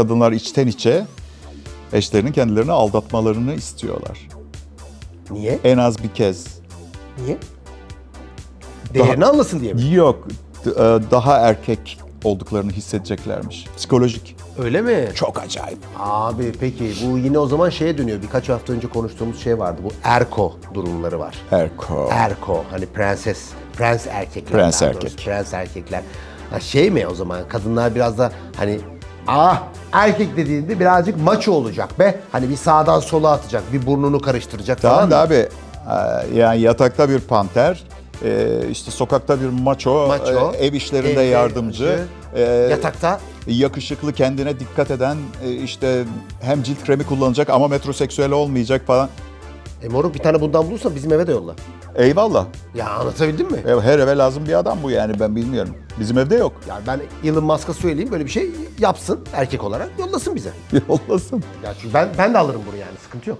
Kadınlar içten içe eşlerinin kendilerini aldatmalarını istiyorlar. Niye? En az bir kez. Niye? Değerini anlasın diye mi? Yok, e, daha erkek olduklarını hissedeceklermiş. Psikolojik. Öyle mi? Çok acayip. Abi peki bu yine o zaman şeye dönüyor. Birkaç hafta önce konuştuğumuz şey vardı. Bu erko durumları var. Erko. Erko hani prenses, prens erkekler. Prens daha doğrusu, erkek. Prens erkekler. Ha şey mi o zaman kadınlar biraz da hani ah erkek dediğinde birazcık maço olacak be. Hani bir sağdan sola atacak, bir burnunu karıştıracak falan. Tamam da mı? abi, e, yani yatakta bir panter, e, işte sokakta bir maço, Maço, e, ev işlerinde evde yardımcı, yardımcı, e, Yatakta yakışıklı, kendine dikkat eden, e, işte hem cilt kremi kullanacak ama metroseksüel olmayacak falan. E moruk bir tane bundan bulursan bizim eve de yolla. Eyvallah. Ya anlatabildim mi? E, Her eve lazım bir adam bu yani ben bilmiyorum. Bizim evde yok. Yani ben Elon Musk'a söyleyeyim böyle bir şey yapsın erkek olarak yollasın bize. Yollasın. Ya çünkü ben ben de alırım bunu yani sıkıntı yok.